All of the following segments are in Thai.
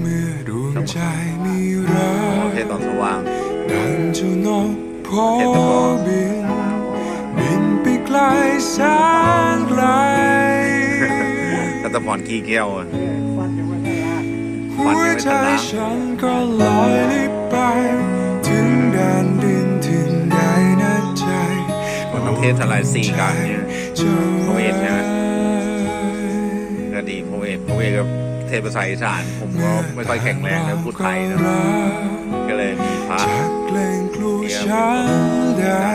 เมื่อดวงใจมีรักเทศตอนสว่างดังเจ้านกพอเห็นตะกอนบิน บินไปไกลแสนไกลรัตพรขี้แก้วอะหัวใจฉันก็ลอยลิบไป ถึงแดนดินถึงใดนะใจมันต้องเทศอะไรสี่การเนี่ยเจ้าพระเวทใช่ไหมก็ดีพระเวทพระเวทก็ เทศภาษาอีสานผมก็ไม่ค่อยแข็งแรงนะพูดไทยนะก็เลยมีพระจะเกรงกลัวฉันได้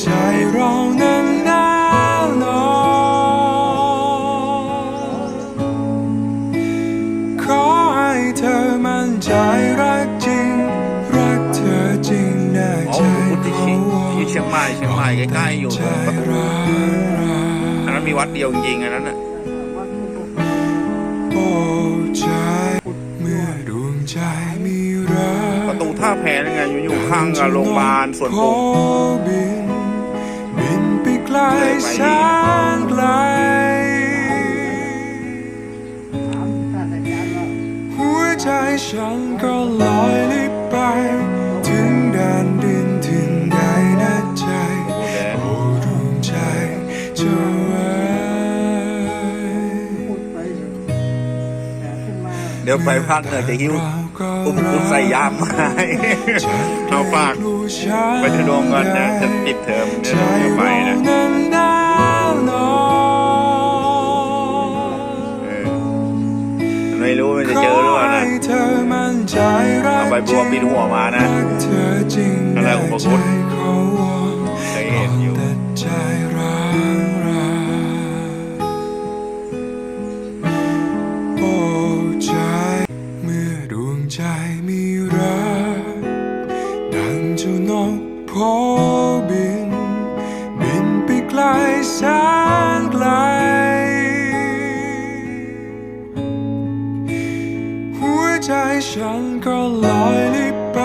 ใจเรานั้นหนาวหนอนขอให้เธอมั่นใจรักจริง รักเธอจริงแน่อ๋อใจพุทธขชิอตวอนที่เชียงใหม่เชียงใหม่ใกล้ๆอยู่ใจตรงประตูร้างราอันนั้นมีวัดเดียวจริงๆอันนั้นน่ะ ประตูท่าแพนั่นไงอยู่อยู่ข้างกับโรงพยาบาลสวนขปุอบินบินไปไกลแสนไกลหัวใจฉันก็ลอย ดี๋ยวไปภาคเหนือจะหิ้วเราก็อุ้มคุณใส่ยามมาให้เอาฝากไปทุดงก่อนนะจะปิดเทอมเดี๋ยวจะไปนะใจเรานั้นหนาวหนอนเออไม่รู้มันจะเจอหรือเปล่านะขให้เธอมั่นใจรักเอาใบบัวปิดหัวมานะรักเธอจริงอะไรอุปคุฎใจเขาวอนเค ใจมีรักดังเจ้านกพอบิน บินไปไกลแสนไกล หัวใจฉันก็ลอยลี้ไป